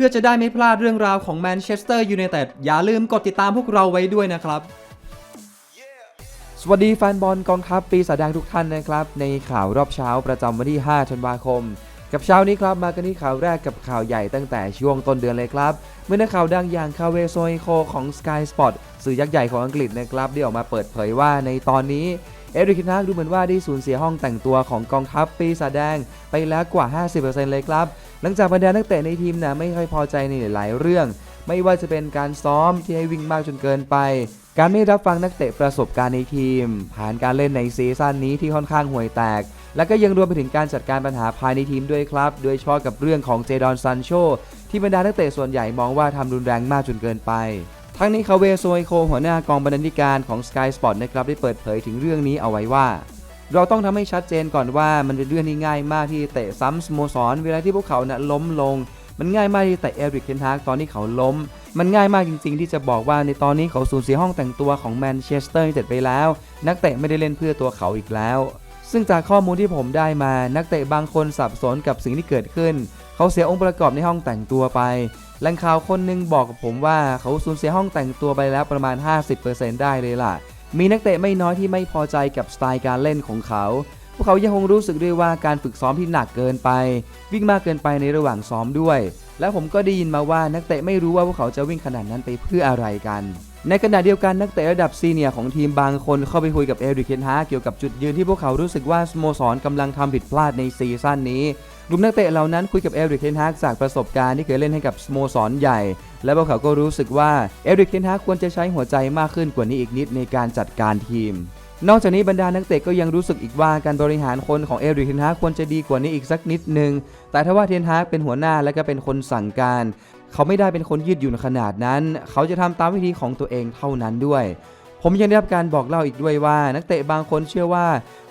พื่อจะได้ไม่พลาดเรื่องราวของแมนเชสเตอร์ยูไนเต็ดอย่าลืมกดติดตามพวกเราไว้ด้วยนะครับ สวัสดีแฟนบอลกองทัพปีศาจแดงทุกท่านนะครับ ในข่าวรอบเช้าประจำวันที่ 5 ธันวาคม กับเช้านี้ครับมากันที่ข่าวแรกกับข่าวใหญ่ตั้งแต่ช่วงต้นเดือนเลยครับ เมื่อนักข่าวดังอย่างคาเวโซยโคของ Sky Sport สื่อยักษ์ใหญ่ของอังกฤษนะครับได้ออกมาเปิดเผยว่าในตอนนี้เอริกนากดูเหมือนว่าได้สูญเสียห้องแต่งตัวของกองทัพปีศาจแดงไปแล้วกว่า 50%เลยครับ หลังจากบรรดานักเตะในทีมนะไม่ค่อยพอใจในหลายเรื่อง ไม่ว่าจะเป็นการซ้อมที่ให้วิ่งมากจนเกินไป การไม่รับฟังนักเตะประสบการณ์ในทีม ผ่านการเล่นในซีซั่นนี้ที่ค่อนข้างห่วยแตก และก็ยังรวมไปถึงการจัดการปัญหาภายในทีมด้วยครับ โดยเฉพาะกับเรื่องของเจดอนซันโชที่บรรดานักเตะส่วนใหญ่มองว่าทำรุนแรงมากจนเกินไปทั้งนี้คาเวโซยโคหัวหน้ากองบรรณาธิการของ Sky Sport นะครับได้เปิดเผยถึงเรื่องนี้เอาไว้ว่า เราต้องทำให้ชัดเจนก่อนว่ามันเป็นเรื่องที่ง่ายมากที่เตะซ้ำสโมสร เวลาที่พวกเขานะ่ะล้มลง มันง่ายมากที่เตะเอริกเทนฮากตอนที่เขาล้ม มันง่ายมากจริง ๆ ที่จะบอกว่าในตอนนี้เขาสูญเสียห้องแต่งตัวของแมนเชสเตอร์ยูไนเต็ดไปแล้ว นักเตะไม่ได้เล่นเพื่อตัวเขาอีกแล้ว ซึ่งจากข้อมูลที่ผมได้มานักเตะบางคนสับสนกับสิ่งที่เกิดขึ้น เขาเสียองค์ประกอบในห้องแต่งตัวไปแหล่งข่าวคนหนึงบอกกับผมว่าเขาสูญเสียห้องแต่งตัวไปแล้วประมาณ 50%ได้เลยล่ะ มีนักเตะไม่น้อยที่ไม่พอใจกับสไตล์การเล่นของเขา พวกเขายังคงรู้สึกด้วยว่าการฝึกซ้อมที่หนักเกินไป วิ่งมากเกินไปในระหว่างซ้อมด้วย และผมก็ได้ยินมาว่านักเตะไม่รู้ว่าพวกเขาจะวิ่งขนาดนั้นไปเพื่ออะไรกัน ในขณะเดียวกันนักเตะระดับซีเนียร์ของทีมบางคนเข้าไปคุยกับเอริกเคนฮาเกี่ยวกับจุดยืนที่พวกเขารู้สึกว่าสโมสรกำลังทำผิดพลาดในซีซั่นนี้ กลุ่มนักเตะเหล่านั้นคุยกับเอริกเทนฮากจากประสบการณ์ที่เคยเล่นให้กับสโมสรใหญ่ และพวกเขาก็รู้สึกว่าเอริกเทนฮากควรจะใช้หัวใจมากขึ้นกว่านี้อีกนิดในการจัดการทีม นอกจากนี้บรรดานักเตะก็ยังรู้สึกอีกว่าการบริหารคนของเอริกเทนฮากควรจะดีกว่านี้อีกสักนิดนึง แต่ถ้าว่าเทนฮากเป็นหัวหน้าและก็เป็นคนสั่งการ เขาไม่ได้เป็นคนยืดหยุ่นขนาดนั้น เขาจะทำตามวิธีของตัวเองเท่านั้นด้วย ผมยังได้รับการบอกเล่าอีกด้วยว่านักเตะบางคนเชื่อว่า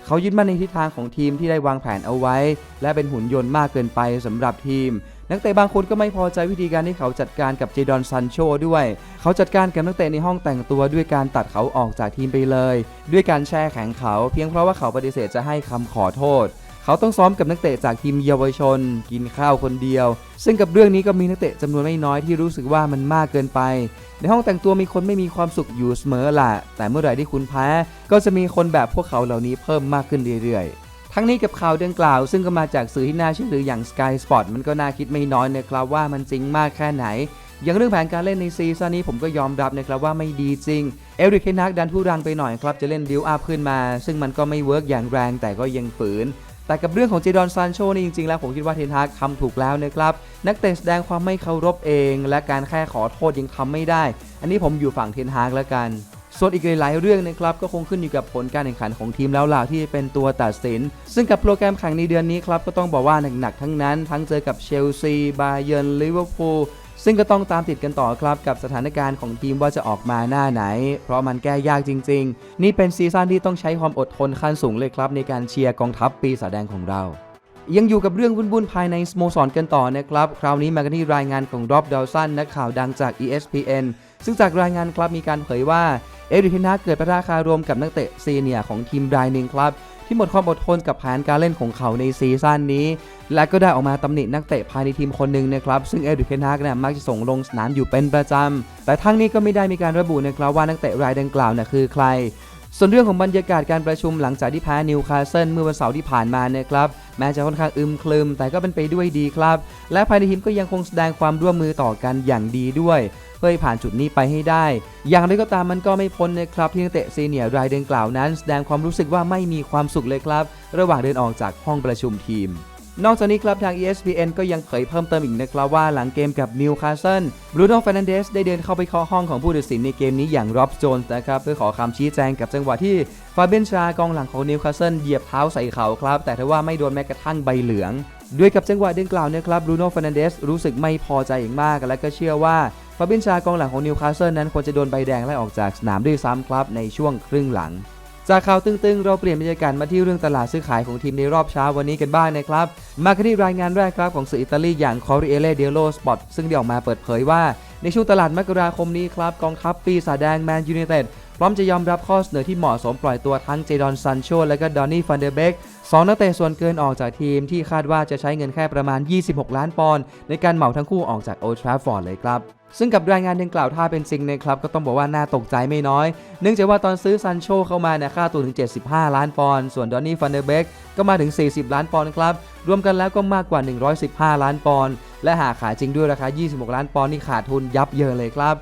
เขายึดมั่นในทิศทางของทีมที่ได้วางแผนเอาไว้ และเป็นหุ่นยนต์มากเกินไปสำหรับทีม นักเตะบางคนก็ไม่พอใจวิธีการที่เขาจัดการกับเจดอนซันโชด้วย เขาจัดการกับนักเตะในห้องแต่งตัวด้วยการตัดเขาออกจากทีมไปเลย ด้วยการแช่แข็งเขา เพียงเพราะว่าเขาปฏิเสธจะให้คำขอโทษ เขาต้องซ้อมกับนักเตะจากทีมเยาวชน กินข้าวคนเดียว ซึ่งกับเรื่องนี้ก็มีนักเตะจำนวนไม่น้อยที่รู้สึกว่ามันมากเกินไป ในห้องแต่งตัวมีคนไม่มีความสุขอยู่เสมอแหละแต่เมื่อไหร่ที่คุณแพ้ก็จะมีคนแบบพวกเขาเหล่านี้เพิ่มมากขึ้นเรื่อยๆทั้งนี้กับข่าวดังกล่าว ซึ่งก็มาจากสื่อที่น่าเชื่อถืออย่าง Sky Sport มันก็น่าคิดไม่น้อยนะครับว่ามันจริงมากแค่ไหน อย่างเรื่องแผนการเล่นในซีซั่นนี้ผมก็ยอมรับนะครับว่าไม่ดีจริง เอริกเคนนักดันผู้รังไปหน่อยครับจะเล่นดิวอัพขึ้นมา ซึ่งมันก็ไม่เวิร์กอย่างแรงแต่ก็ยังฝืน แต่กับเรื่องของเจดอนซานโชนี่จริงๆ แล้วผมคิดว่าเทนฮากทำถูกแล้วนะครับ นักเตะแสดงความไม่เคารพเอง และการแค่ขอโทษยังทำไม่ได้ อันนี้ผมอยู่ฝั่งเทนฮากแล้วกันส่วนอีกหลาย ๆ เรื่องนะครับก็คงขึ้นอยู่กับผลการแข่งขันของทีมแล้วล่ะที่เป็นตัวตัดสิน ซึ่งกับโปรแกรมแข่งในเดือนนี้ครับก็ต้องบอกว่าหนัก ๆ ทั้งนั้น ทั้งเจอกับเชลซี บาเยิร์นลิเวอร์พูล ซึ่งก็ต้องตามติดกันต่อครับกับสถานการณ์ของทีมว่าจะออกมาหน้าไหน เพราะมันแก้ยากจริง ๆ นี่เป็นซีซั่นที่ต้องใช้ความอดทนขั้นสูงเลยครับในการเชียร์กองทัพปีศาจแดงของเรายังอยู่กับเรื่องวุ่นๆภายในสโมสรกันต่อนะครับ คราวนี้มากันที่รายงานของรอบดาวสันนักข่าวดังจาก ESPN ซึ่งจากรายงานครับมีการเผยว่า เอริกเทนฮาเกิดประทะคารมกับนักเตะซีเนียของทีมรายหนึ่งครับ ที่หมดความอดทนกับแผนการเล่นของเขาในซีซั่นนี้ และก็ได้ออกมาตำหนินักเตะภายในทีมคนหนึ่งนะครับซึ่งเอริกเทนฮากเนี่ยมักจะส่งลงสนามอยู่เป็นประจำแต่ทั้งนี้ก็ไม่ได้มีการระบุนะครับว่านักเตะรายดังกล่าวน่ะคือใคร ส่วนเรื่องของบรรยากาศการประชุมหลังจากที่แพ้นิวคาสเซิลเมื่อวันเสาร์ที่ผ่านมานะครับ แม้จะค่อนข้างอึมครึมแต่ก็เป็นไปด้วยดีครับ และภายในทีมก็ยังคงแสดงความร่วมมือต่อกันอย่างดีด้วยเพื่อให้ผ่านจุดนี้ไปให้ได้ อย่างไรก็ตามมันก็ไม่พ้นนะครับที่นักเตะซีเนียร์รายเดินกล่าวนั้น แสดงความรู้สึกว่าไม่มีความสุขเลยครับ ระหว่างเดินออกจากห้องประชุมทีม นอกจากนี้ครับทาง ESPN ก็ยังเผยเพิ่มเติมอีกนะครับว่าหลังเกมกับนิวคาสเซิลบรูโน่ฟ r นันเดสได้เดินเข้าไปเคาะห้องของผู้ตัดสินในเกมนี้อย่างร็อบโจนส์นะครับเพื่อขอคำชี้แจงกับจังหวะที่ฟาเบนชากองหลังของนิวคาสเซิลเหยียบเท้าใส่เขาครับ แต่ทว่าไม่โดนแม้กระทั่งใบเหลือง ด้วยกับจังหวะดังกล่าวนะครับบรูโน่ฟ r นันเดสรู้สึกไม่พอใจอย่างมาก และก็เชื่อว่าฟาเบนชากองหลังของนิวคาสเซิลนั้นควรจะโดนใบแดงไล่ออกจากสนามด้วยซ้ำครับในช่วงครึ่งหลัง จากข่าวตึงๆ เราเปลี่ยนบรรยากาศมาที่เรื่องตลาดซื้อขายของทีมในรอบเช้าวันนี้กันบ้างนะครับ มาที่รายงานแรกครับของสื่ออิตาลีอย่าง Corriere dello Sport ซึ่งได้ออกมาเปิดเผยว่า ในช่วงตลาดมกราคมนี้ครับกองทัพปีศาจแดงแมนยูไนเต็ดพร้อมจะยอมรับข้อเสนอที่เหมาะสมปล่อยตัวทั้งเจดอนซันโชและก็ดอนนี่ฟันเดอร์เบก2นักเตะส่วนเกินออกจากทีมที่คาดว่าจะใช้เงินแค่ประมาณ 26 ล้านปอนด์ในการเหมาทั้งคู่ออกจากโอทราฟอร์ดเลยครับ ซึ่งกับรายงานดังกล่าวถ้าเป็นจริงนะครับก็ต้องบอกว่าน่าตกใจไม่น้อย เนื่องจากว่าตอนซื้อซันโชเข้ามาเนี่ยค่าตัวถึง 75 ล้านปอนด์ส่วนดอนนี่ฟันเดอร์เบกก็มาถึง 40 ล้านปอนด์ครับ รวมกันแล้วก็มากกว่า 115 ล้านปอนด์และหากขายจริงด้วยราคา 26 ล้านปอนด์นี่ขาดทุนยับเยินเลยครับ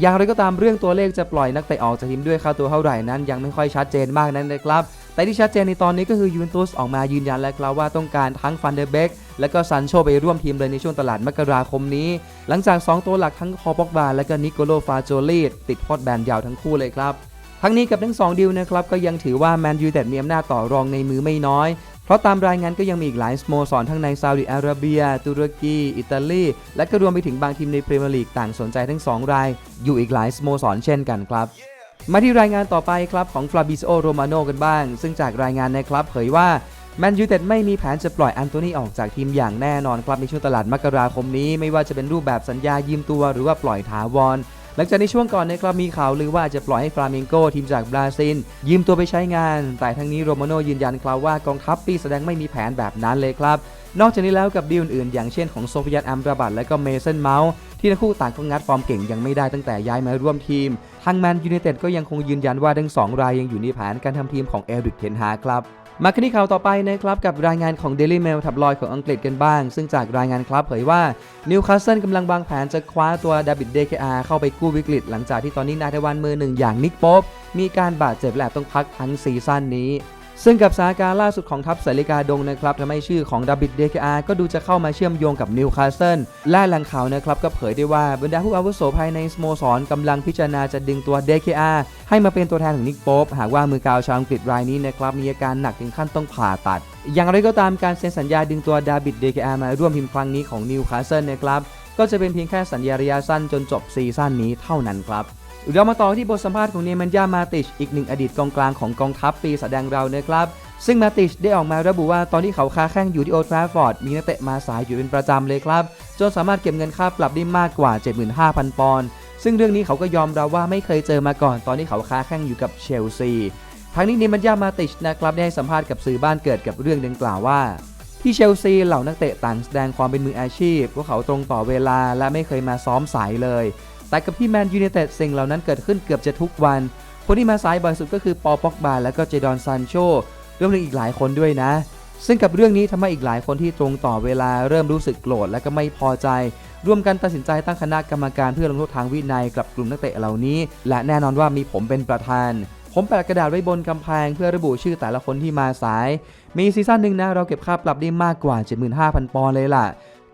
อย่างไรก็ตามเรื่องตัวเลขจะปล่อยนักเตะออกจากทีมด้วยค่าตัวเท่าไหร่นั้น ยังไม่ค่อยชัดเจนมากนั้นนะครับแต่ที่ชัดเจนในตอนนี้ก็คือยูเวนตุสออกมายืนยันแล้วครับว่าต้องการทั้งฟันเดอร์เบก และก็ซันโชไปร่วมทีมเลยในช่วงตลาดมกราคมนี้ หลังจาก 2 ตัวหลักทั้งคอปอกบาและก็นิโคโลฟาโจลีติดพอดแบนยาวทั้งคู่เลยครับ ทั้งนี้กับทั้ง 2ดีลนะครับก็ยังถือว่าแมนยูแต่มีอำนาจต่อรองในมือไม่น้อยเพราะตามรายงานก็ยังมีอีกหลายสโมสรทั้งในซาอุดิอาระเบีย ตุรกี อิตาลี และก็รวมไปถึงบางทีมในพรีเมียร์ลีกต่างสนใจทั้ง 2 ราย อยู่อีกหลายสโมสรเช่นกันครับ มาที่รายงานต่อไปครับของฟลาบิโอโรมาโนกันบ้าง ซึ่งจากรายงานนะครับเผยว่า แมนยูเต็ดไม่มีแผนจะปล่อยอันโตนีออกจากทีมอย่างแน่นอนครับในช่วงตลาดมกราคมนี้ ไม่ว่าจะเป็นรูปแบบสัญญายืมตัวหรือว่าปล่อยถาวรหลังจากในช่วงก่อนนะครับมีข่าวลือว่าจะปล่อยให้ฟลาเมงโกทีมจากบราซิลยืมตัวไปใช้งาน แต่ทั้งนี้โรมาโนยืนยันครับว่ากองทัพปีแสดงไม่มีแผนแบบนั้นเลยครับ นอกจากนี้แล้วกับดีลอื่นๆ อย่างเช่นของโซฟิยัตอัมราบัตและก็เมสันเมาส์ที่ทั้งคู่ต่างก็งัดฟอร์มเก่งยังไม่ได้ตั้งแต่ย้ายมาร่วมทีม ทางแมนยูไนเต็ดก็ยังคงยืนยันว่าทั้งสองรายยังอยู่ในแผนการทำทีมของเอริกเทนฮาครับ มากันที่ข่าวต่อไปนะครับกับรายงานของ Daily Mail ทับลอยของอังกฤษกันบ้าง ซึ่งจากรายงานครับเผยว่านิวคาสเซิลกำลังวางแผนจะคว้าตัวดาบิดเดคอาเข้าไปกู้วิกฤต หลังจากที่ตอนนี้นายทวันมือหนึ่งอย่างนิกโป๊บมีการบาดเจ็บและต้องพักทั้งซีซั่นนี้ ซึ่งกับสถานการณ์ล่าสุดของทัพสาริกาดงนะครับทำให้ชื่อของดาบิดเดคอาก็ดูจะเข้ามาเชื่อมโยงกับนิวคาสเซิลและแหล่งข่าวนะครับก็เผยได้ว่าบรรดาผู้อาวุโสภายในสโมสรกำลังพิจารณาจะดึงตัวเดคอาให้มาเป็นตัวแทนของนิกโป๊ปหากว่ามือกาวชาวอังกฤษรายนี้นะครับมีอาการหนักถึงขั้นต้องผ่าตัด อย่างไรก็ตามการเซ็นสัญญาดึงตัวดาบิดเดคอามาร่วมทีมครั้งนี้ของนิวคาสเซิลนะครับก็จะเป็นเพียงแค่สัญญาระยะสั้นจนจบซีซั่นนี้เท่านั้นครับ เรามาต่อที่บทสัมภาษณ์ของเนมันยามาติช อีกหนึ่งอดีตกองกลางของกองทัพปีศาจแดงเรานะครับ ซึ่งมาติชได้ออกมาระบุว่าตอนที่เขาค้าแข้งอยู่ที่โอทราฟฟอร์ด มีนักเตะมาสายอยู่เป็นประจำเลยครับ จนสามารถเก็บเงินค่าปรับได้มากกว่า 75,000 ปอนด์ซึ่งเรื่องนี้เขาก็ยอมรับว่าไม่เคยเจอมาก่อนตอนที่เขาค้าแข้งอยู่กับเชลซีทั้งนี้เนมันยามาติชนะครับได้ให้สัมภาษณ์กับสื่อบ้านเกิดกับเรื่องดังกล่าวว่าที่เชลซีเหล่านักเตะต่างแสดงความเป็นมืออาชีพพวกเขาตรงต่อเวลาและไม่เคยมาซ้อมสายเลย แต่กับที่แมนยู i นเต็ดสิ่งเหล่านั้นเกิดขึ้นเกือบจะทุกวัน คนที่มาสายบ่อยสุดก็คือปอป็อกบาและก็เจดอนซานโชรวมถึงอีกหลายคนด้วยนะ ซึ่งกับเรื่องนี้ทำให้อีกหลายคนที่ตรงต่อเวลาเริ่มรู้สึกโกรธและก็ไม่พอใจ ร่วมกันตัดสินใจตั้งคณะกรรมการเพื่อลงโทษทางวินัยกับกลุ่มนักเตะเหล่านี้ และแน่นอนว่ามีผมเป็นประธานผมแปะกระดาษไว้บนกำแพงเพื่อระบุชื่อแต่ละคนที่มาสาย มีซีซั่นหนึ่งนะเราเก็บค่าปรับได้มากกว่า 75,000 ปอนด์เลยล่ะ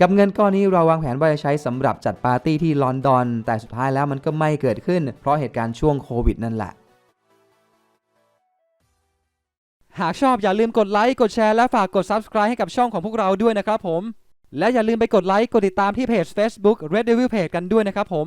กับเงินก้อนนี้เราวางแผนว่าจะใช้สำหรับจัดปาร์ตี้ที่ลอนดอน แต่สุดท้ายแล้วมันก็ไม่เกิดขึ้น เพราะเหตุการณ์ช่วงโควิดนั่นแหละ หากชอบอย่าลืมกดไลค์กดแชร์และฝากกด Subscribe ให้กับช่องของพวกเราด้วยนะครับผม และอย่าลืมไปกดไลค์กดติดตามที่เพจ Facebook Red Devil Page กันด้วยนะครับผม